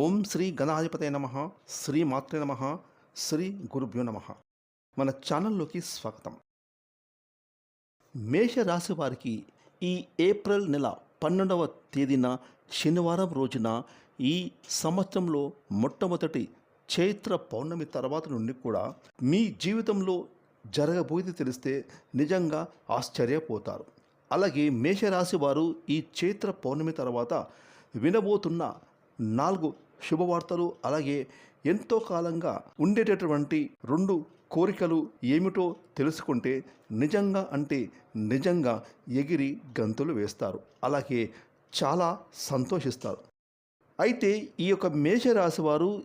ఓం శ్రీ గణాధిపతే నమ శ్రీ మాతృ నమ శ్రీ గురుభ్యో నమ. మన ఛానల్లోకి స్వాగతం. మేషరాశి వారికి ఈ ఏప్రిల్ నెల పన్నెండవ తేదీన శనివారం రోజున ఈ సంవత్సరంలో మొట్టమొదటి చైత్ర పౌర్ణమి తర్వాత నుండి కూడా మీ జీవితంలో జరగబోయేది తెలిస్తే నిజంగా ఆశ్చర్యపోతారు. అలాగే మేషరాశి వారు ఈ చైత్ర పౌర్ణమి తర్వాత వినబోతున్న నాలుగు శుభవార్తలు అలాగే ఎంతో కాలంగా ఉండేటటువంటి రెండు కోరికలు ఏమిటో తెలుసుకుంటే నిజంగా అంటే నిజంగా ఎగిరి గంతులు వేస్తారు. అలాగే చాలా సంతోషిస్తారు. అయితే ఈ యొక్క మేషరాశి వారు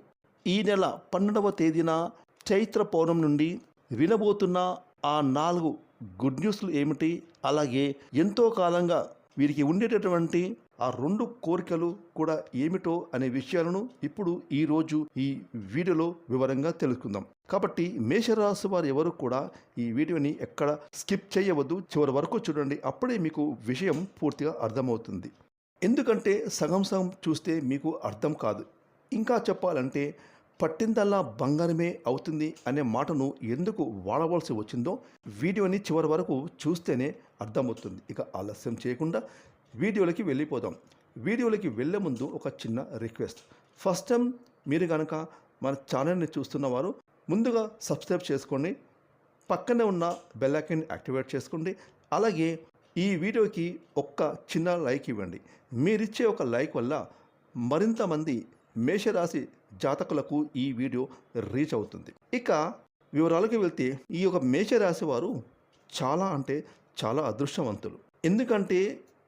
ఈ నెల పన్నెండవ తేదీన చైత్ర పౌర్ణం నుండి వినబోతున్న ఆ నాలుగు గుడ్ న్యూస్లు ఏమిటి? అలాగే ఎంతో కాలంగా వీరికి ఉండేటటువంటి ఆ రెండు కోరికలు కూడా ఏమిటో అనే విషయాలను ఇప్పుడు ఈరోజు ఈ వీడియోలో వివరంగా తెలుసుకుందాం. కాబట్టి మేషరాశి వారు ఎవరు కూడా ఈ వీడియోని ఎక్కడ స్కిప్ చేయవద్దు చివరి వరకు చూడండి అప్పుడే మీకు విషయం పూర్తిగా అర్థమవుతుంది. ఎందుకంటే సగం సగం చూస్తే మీకు అర్థం కాదు. ఇంకా చెప్పాలంటే పట్టిందల్లా బంగారమే అవుతుంది అనే మాటను ఎందుకు వాడవలసి వచ్చిందో వీడియోని చివరి వరకు చూస్తేనే అర్థమవుతుంది. ఇక ఆలస్యం చేయకుండా వీడియోలకి వెళ్ళిపోదాం. వీడియోలకి వెళ్ళే ముందు ఒక చిన్న రిక్వెస్ట్. ఫస్ట్ టైం మీరు కనుక మన ఛానల్ని చూస్తున్నవారు ముందుగా సబ్స్క్రైబ్ చేసుకోండి. పక్కనే ఉన్న బెల్ ఐకాన్ యాక్టివేట్ చేసుకోండి. అలాగే ఈ వీడియోకి ఒక్క చిన్న లైక్ ఇవ్వండి. మీరిచ్చే ఒక లైక్ వల్ల మరింత మంది మేషరాశి జాతకులకు ఈ వీడియో రీచ్ అవుతుంది. ఇక వివరాలకు వెళ్తే ఈ యొక్క మేషరాశి వారు చాలా అంటే చాలా అదృష్టవంతులు. ఎందుకంటే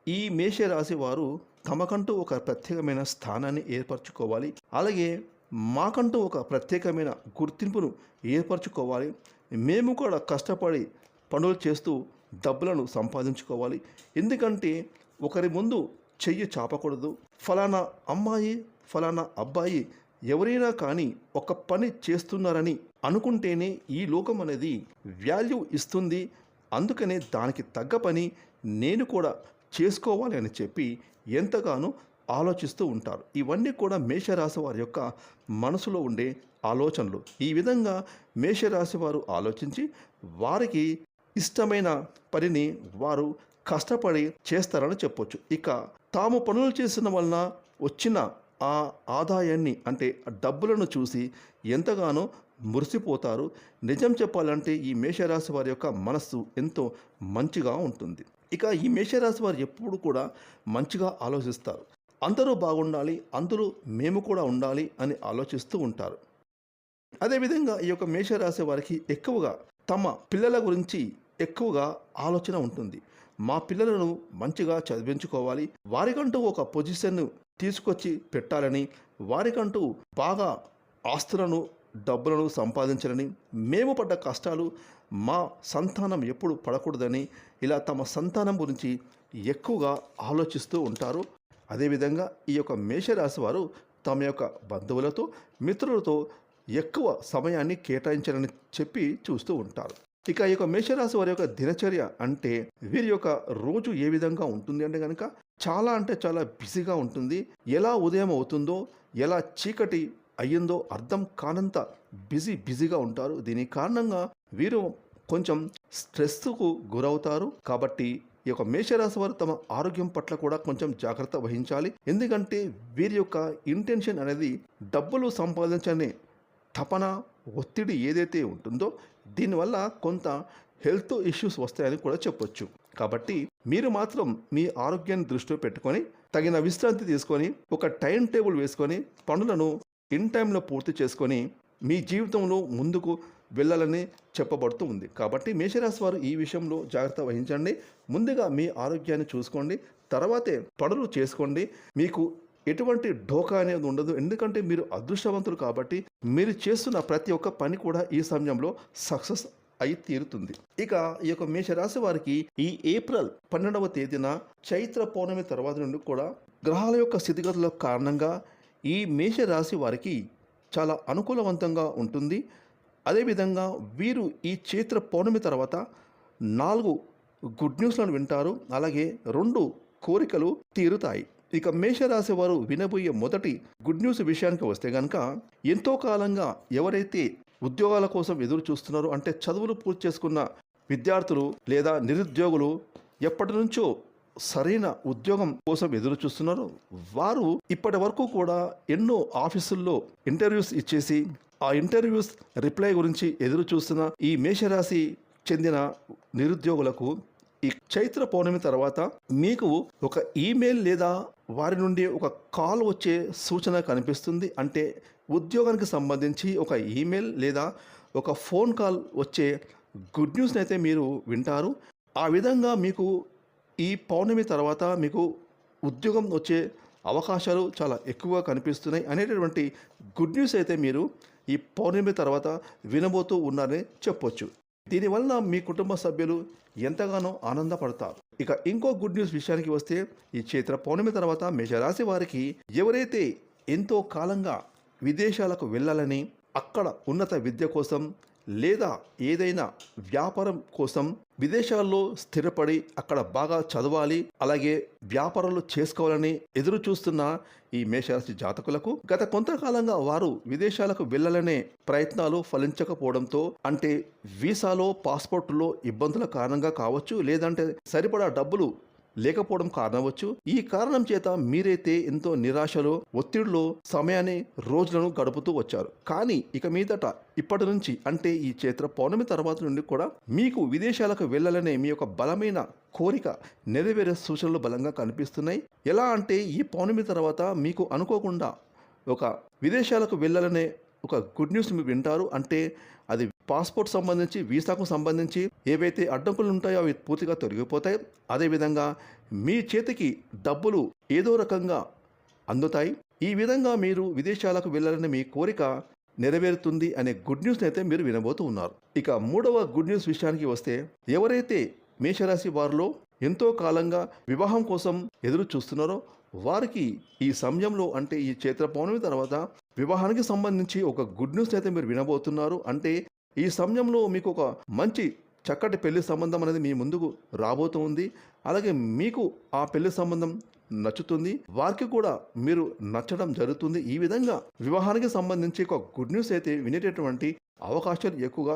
ఈ మేషరాశి వారు తమకంటూ ఒక ప్రత్యేకమైన స్థానాన్ని ఏర్పరచుకోవాలి. అలాగే మాకంటూ ఒక ప్రత్యేకమైన గుర్తింపును ఏర్పరచుకోవాలి. మేము కూడా కష్టపడి పనులు చేస్తూ డబ్బులను సంపాదించుకోవాలి. ఎందుకంటే ఒకరి ముందు చెయ్యి చాపకూడదు. ఫలానా అమ్మాయి ఫలానా అబ్బాయి ఎవరైనా కానీ ఒక పని చేస్తున్నారని అనుకుంటేనే ఈ లోకం అనేది వాల్యూ ఇస్తుంది. అందుకనే దానికి తగ్గ పని నేను కూడా చేసుకోవాలి అని చెప్పి ఎంతగానో ఆలోచిస్తూ ఉంటారు. ఇవన్నీ కూడా మేషరాశి వారి యొక్క మనసులో ఉండే ఆలోచనలు. ఈ విధంగా మేషరాశి వారు ఆలోచించి వారికి ఇష్టమైన పనిని వారు కష్టపడి చేస్తారని చెప్పొచ్చు. ఇక తాము పనులు చేసిన వలన వచ్చిన ఆ ఆదాయాన్ని అంటే డబ్బులను చూసి ఎంతగానో మురిసిపోతారు. నిజం చెప్పాలంటే ఈ మేషరాశి వారి యొక్క మనస్సు ఎంతో మంచిగా ఉంటుంది. ఇక ఈ మేషరాశి వారు ఎప్పుడు కూడా మంచిగా ఆలోచిస్తారు. అందరూ బాగుండాలి అందరూ మేము కూడా ఉండాలి అని ఆలోచిస్తూ ఉంటారు. అదేవిధంగా ఈ యొక్క మేషరాశి వారికి ఎక్కువగా తమ పిల్లల గురించి ఎక్కువగా ఆలోచన ఉంటుంది. మా పిల్లలను మంచిగా చదివించుకోవాలి. వారికంటూ ఒక పొజిషన్ను తీసుకొచ్చి పెట్టాలని వారికంటూ బాగా ఆస్తులను డబ్బులను సంపాదించాలని మేము పడ్డ కష్టాలు మా సంతానం ఎప్పుడు పడకూడదని ఇలా తమ సంతానం గురించి ఎక్కువగా ఆలోచిస్తూ ఉంటారు. అదేవిధంగా ఈ యొక్క మేషరాశి వారు తమ యొక్క బంధువులతో మిత్రులతో ఎక్కువ సమయాన్ని కేటాయించాలని చెప్పి చూస్తూ ఉంటారు. ఇక ఈ యొక్క మేషరాశి వారి యొక్క దినచర్య అంటే వీరి యొక్క రోజు ఏ విధంగా ఉంటుంది అంటే కనుక చాలా అంటే చాలా బిజీగా ఉంటుంది. ఎలా ఉదయం అవుతుందో ఎలా చీకటి అయ్యిందో అర్థం కానంత బిజీ బిజీగా ఉంటారు. దీని కారణంగా వీరు కొంచెం స్ట్రెస్కు గురవుతారు. కాబట్టి ఈ యొక్క మేషరాశి వారు తమ ఆరోగ్యం పట్ల కూడా కొంచెం జాగ్రత్త వహించాలి. ఎందుకంటే వీరి యొక్క ఇంటెన్షన్ అనేది డబ్బులు సంపాదించనే తపన ఒత్తిడి ఏదైతే ఉంటుందో దీనివల్ల కొంత హెల్త్ ఇష్యూస్ వస్తాయని కూడా చెప్పొచ్చు. కాబట్టి మీరు మాత్రం మీ ఆరోగ్యాన్ని దృష్టిలో పెట్టుకొని తగిన విశ్రాంతి తీసుకొని ఒక టైం టేబుల్ వేసుకొని పనులను ఇన్ టైంలో పూర్తి చేసుకొని మీ జీవితంలో ముందుకు వెళ్ళాలని చెప్పబడుతూ ఉంది. కాబట్టి మేషరాశి వారు ఈ విషయంలో జాగ్రత్త వహించండి. ముందుగా మీ ఆరోగ్యాన్ని చూసుకోండి. తర్వాతే పనులు చేసుకోండి. మీకు ఎటువంటి ఢోకా అనేది ఉండదు. ఎందుకంటే మీరు అదృష్టవంతులు కాబట్టి మీరు చేస్తున్న ప్రతి ఒక్క పని కూడా ఈ సమయంలో సక్సెస్ అయి తీరుతుంది. ఇక ఈ యొక్క మేషరాశి వారికి ఈ ఏప్రిల్ పన్నెండవ తేదీన చైత్ర పౌర్ణమి తర్వాత నుండి కూడా గ్రహాల యొక్క స్థితిగతుల కారణంగా ఈ మేషరాశి వారికి చాలా అనుకూలవంతంగా ఉంటుంది. అదేవిధంగా వీరు ఈ చైత్ర పౌర్ణమి తర్వాత నాలుగు గుడ్ న్యూస్లను వింటారు. అలాగే రెండు కోరికలు తీరుతాయి. ఇక మేషరాశి వారు వినబోయే మొదటి గుడ్ న్యూస్ విషయానికి వస్తే గనక ఎంతో కాలంగా ఎవరైతే ఉద్యోగాల కోసం ఎదురు చూస్తున్నారో అంటే చదువులు పూర్తి చేసుకున్న విద్యార్థులు లేదా నిరుద్యోగులు ఎప్పటి నుంచో సరైన ఉద్యోగం కోసం ఎదురు చూస్తున్నారు. వారు ఇప్పటి వరకు కూడా ఎన్నో ఆఫీసుల్లో ఇంటర్వ్యూస్ ఇచ్చేసి ఆ ఇంటర్వ్యూస్ రిప్లై గురించి ఎదురు చూస్తున్న ఈ మేషరాశి చెందిన నిరుద్యోగులకు ఈ చైత్ర పౌర్ణమి తర్వాత మీకు ఒక ఈమెయిల్ లేదా వారి నుండి ఒక కాల్ వచ్చే సూచన కనిపిస్తుంది. అంటే ఉద్యోగానికి సంబంధించి ఒక ఈమెయిల్ లేదా ఒక ఫోన్ కాల్ వచ్చే గుడ్ న్యూస్ని అయితే మీరు వింటారు. ఆ విధంగా మీకు ఈ పౌర్ణమి తర్వాత మీకు ఉద్యోగం వచ్చే అవకాశాలు చాలా ఎక్కువగా కనిపిస్తున్నాయి అనేటటువంటి గుడ్ న్యూస్ అయితే మీరు ఈ పౌర్ణమి తర్వాత వినబోతూ ఉన్నారని చెప్పొచ్చు. దీనివల్ల మీ కుటుంబ సభ్యులు ఎంతగానో ఆనందపడతారు. ఇక ఇంకో గుడ్ న్యూస్ విషయానికి వస్తే ఈ చైత్ర పౌర్ణమి తర్వాత మేషరాశి వారికి ఎవరైతే ఎంతో కాలంగా విదేశాలకు వెళ్ళాలని అక్కడ ఉన్నత విద్య కోసం లేదా ఏదైనా వ్యాపారం కోసం విదేశాల్లో స్థిరపడి అక్కడ బాగా చదవాలి అలాగే వ్యాపారాలు చేసుకోవాలని ఎదురు చూస్తున్న ఈ మేషరాశి జాతకులకు గత కొంతకాలంగా వారు విదేశాలకు వెళ్ళాలనే ప్రయత్నాలు ఫలించకపోవడంతో అంటే వీసాలో పాస్పోర్టులో ఇబ్బందుల కారణంగా కావచ్చు లేదంటే సరిపడా డబ్బులు లేకపోవడం కారణవచ్చు ఈ కారణం చేత మీరైతే ఎంతో నిరాశలో ఒత్తిడిలో సమయాన్ని రోజులను గడుపుతూ వచ్చారు. కానీ ఇక మీదట ఇప్పటి నుంచి అంటే ఈ చైత్ర పౌర్ణమి తర్వాత నుండి కూడా మీకు విదేశాలకు వెళ్ళాలనే మీ యొక్క బలమైన కోరిక నెరవేరే సూచనలు బలంగా కనిపిస్తున్నాయి. ఎలా అంటే ఈ పౌర్ణమి తర్వాత మీకు అనుకోకుండా ఒక విదేశాలకు వెళ్ళాలనే ఒక గుడ్ న్యూస్ వింటారు అంటే అది పాస్పోర్ట్ సంబంధించి వీసాకు సంబంధించి ఏవైతే అడ్డంకులు ఉంటాయో అవి పూర్తిగా తొలగిపోతాయి. అదేవిధంగా మీ చేతికి డబ్బులు ఏదో రకంగా అందుతాయి. ఈ విధంగా మీరు విదేశాలకు వెళ్ళాలని మీ కోరిక నెరవేరుతుంది అనే గుడ్ న్యూస్ అయితే మీరు వినబోతూ ఉన్నారు. ఇక మూడవ గుడ్ న్యూస్ విషయానికి వస్తే ఎవరైతే మేషరాశి వారిలో ఎంతో కాలంగా వివాహం కోసం ఎదురు చూస్తున్నారో వారికి ఈ సమయంలో అంటే ఈ చైత్ర పౌర్ణమి తర్వాత వివాహానికి సంబంధించి ఒక గుడ్ న్యూస్ అయితే మీరు వినబోతున్నారు. అంటే ఈ సమయంలో మీకు ఒక మంచి చక్కటి పెళ్ళి సంబంధం అనేది మీ ముందుకు రాబోతుంది. అలాగే మీకు ఆ పెళ్ళి సంబంధం నచ్చుతుంది. వారికి కూడా మీరు నచ్చడం జరుగుతుంది. ఈ విధంగా వివాహానికి సంబంధించి ఒక గుడ్ న్యూస్ అయితే వినేటటువంటి అవకాశాలు ఎక్కువగా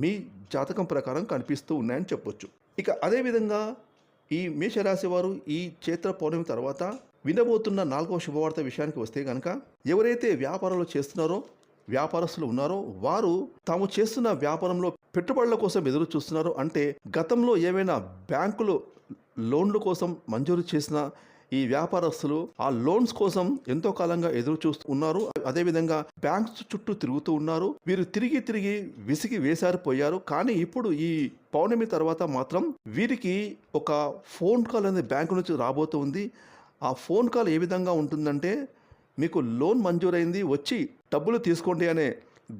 మీ జాతకం ప్రకారం కనిపిస్తూ ఉన్నాయని చెప్పొచ్చు. ఇక అదేవిధంగా ఈ మేషరాశి వారు ఈ చైత్ర పౌర్ణమి తర్వాత వినబోతున్న నాలుగవ శుభవార్త విషయానికి వస్తే కనుక ఎవరైతే వ్యాపారాలు చేస్తున్నారో వ్యాపారస్తులు ఉన్నారో వారు తాము చేస్తున్న వ్యాపారంలో పెట్టుబడుల కోసం ఎదురు చూస్తున్నారు అంటే గతంలో ఏవైనా బ్యాంకులు లోన్ల కోసం మంజూరు చేసిన ఈ వ్యాపారస్తులు ఆ లోన్స్ కోసం ఎంతో కాలంగా ఎదురు చూస్తూ ఉన్నారు. అదేవిధంగా బ్యాంక్స్ చుట్టూ తిరుగుతూ ఉన్నారు. వీరు తిరిగి తిరిగి విసిగి వేసారిపోయారు. కానీ ఇప్పుడు ఈ పౌర్ణమి తర్వాత మాత్రం వీరికి ఒక ఫోన్ కాల్ అనేది బ్యాంకు నుంచి రాబోతుంది ఆ ఫోన్ కాల్ ఏ విధంగా ఉంటుందంటే మీకు లోన్ మంజూరైంది వచ్చి డబ్బులు తీసుకోండి అనే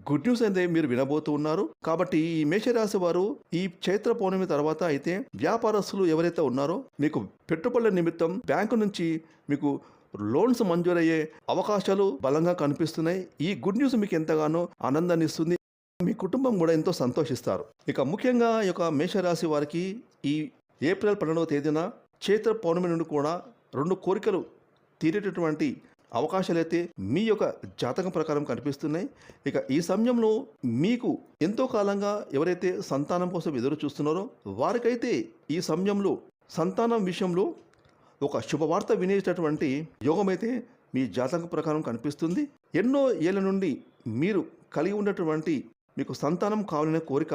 గుడ్ న్యూస్ అయితే మీరు వినబోతూ ఉన్నారు. కాబట్టి ఈ మేషరాశి వారు ఈ చైత్ర పౌర్ణమి తర్వాత అయితే వ్యాపారస్తులు ఎవరైతే ఉన్నారో మీకు పెట్టుబడుల నిమిత్తం బ్యాంకు నుంచి మీకు లోన్స్ మంజూరయ్యే అవకాశాలు బలంగా కనిపిస్తున్నాయి. ఈ గుడ్ న్యూస్ మీకు ఎంతగానో ఆనందాన్ని ఇస్తుంది. మీ కుటుంబం కూడా ఎంతో సంతోషిస్తారు. ఇక ముఖ్యంగా ఈ యొక్క మేషరాశి వారికి ఈ ఏప్రిల్ పన్నెండవ తేదీన చైత్ర పౌర్ణమి నుండి కూడా రెండు కోరికలు తీరేటటువంటి అవకాశాలైతే మీ యొక్క జాతకం ప్రకారం కనిపిస్తున్నాయి. ఇక ఈ సమయంలో మీకు ఎంతో కాలంగా ఎవరైతే సంతానం కోసం ఎదురు చూస్తున్నారో వారికైతే ఈ సమయంలో సంతానం విషయంలో ఒక శుభవార్త వినేటటువంటి యోగమైతే మీ జాతకం ప్రకారం కనిపిస్తుంది. ఎన్నో ఏళ్ళ నుండి మీరు కలిగి ఉన్నటువంటి మీకు సంతానం కావాలనే కోరిక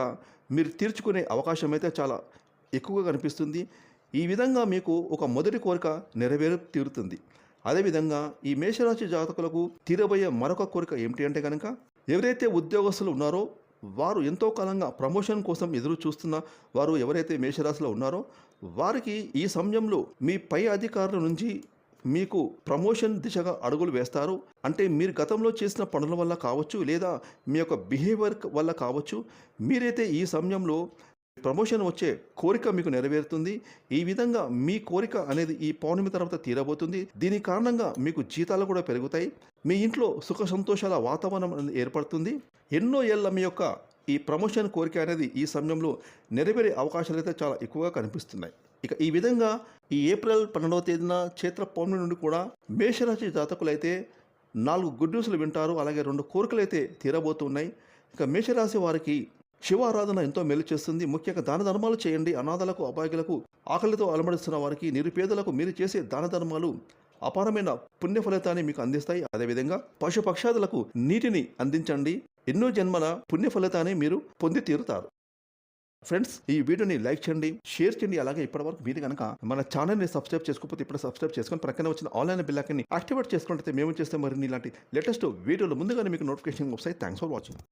మీరు తీర్చుకునే అవకాశం అయితే చాలా ఎక్కువగా కనిపిస్తుంది. ఈ విధంగా మీకు ఒక మొదటి కోరిక నెరవేరు తీరుతుంది. అదేవిధంగా ఈ మేషరాశి జాతకులకు తీరబోయే మరొక కోరిక ఏమిటి అంటే కనుక ఎవరైతే ఉద్యోగస్తులు ఉన్నారో వారు ఎంతో కాలంగా ప్రమోషన్ కోసం ఎదురు చూస్తున్న వారు ఎవరైతే మేషరాశిలో ఉన్నారో వారికి ఈ సమయంలో మీ పై అధికారుల నుంచి మీకు ప్రమోషన్ దిశగా అడుగులు వేస్తారు. అంటే మీరు గతంలో చేసిన పనుల వల్ల కావచ్చు లేదా మీ యొక్క బిహేవియర్ వల్ల కావచ్చు మీరైతే ఈ సమయంలో ప్రమోషన్ వచ్చే కోరిక మీకు నెరవేరుతుంది. ఈ విధంగా మీ కోరిక అనేది ఈ పౌర్ణమి తర్వాత తీరబోతుంది. దీని కారణంగా మీకు జీతాలు కూడా పెరుగుతాయి. మీ ఇంట్లో సుఖ సంతోషాల వాతావరణం అనేది ఏర్పడుతుంది. ఎన్నో ఏళ్ళ మీ యొక్క ఈ ప్రమోషన్ కోరిక అనేది ఈ సమయంలో నెరవేరే అవకాశాలు అయితే చాలా ఎక్కువగా కనిపిస్తున్నాయి. ఇక ఈ విధంగా ఈ ఏప్రిల్ పన్నెండవ తేదీన చైత్ర పౌర్ణమి నుండి కూడా మేషరాశి జాతకులైతే నాలుగు గుడ్ న్యూస్లు వింటారు. అలాగే రెండు కోరికలు అయితే తీరబోతున్నాయి. ఇక మేషరాశి వారికి శివ ఆరాధన ఎంతో మేలు చేస్తుంది. ముఖ్యంగా దాన ధర్మాలు చేయండి. అనాథలకు అపాయకులకు ఆకలితో అలమడిస్తున్న వారికి నిరుపేదలకు మీరు చేసే దాన ధర్మాలు అపారమైన పుణ్య ఫలితాన్ని మీకు అందిస్తాయి. అదేవిధంగా పశు పక్షాదులకు నీటిని అందించండి. ఎన్నో జన్మల పుణ్య ఫలితాన్ని మీరు పొంది తీరుతారు. ఫ్రెండ్స్ ఈ వీడియోని లైక్ చేయండి షేర్ చేయండి. అలాగే ఇప్పటివరకు మీరు కనుక మన ఛానల్ని సబ్స్క్రైబ్ చేసుకోకపోతే ఇప్పుడు సబ్స్క్రైబ్ చేసుకొని ప్రక్కన వచ్చిన ఆన్లైన్ బిల్లాకని యాక్టివేట్ చేసుకుంటే మేము చేస్తే మరిన్ని ఇలాంటి లేటెస్ట్ వీడియోలు ముందుగానే మీకు నోటిఫికేషన్ వస్తాయి. Thanks for watching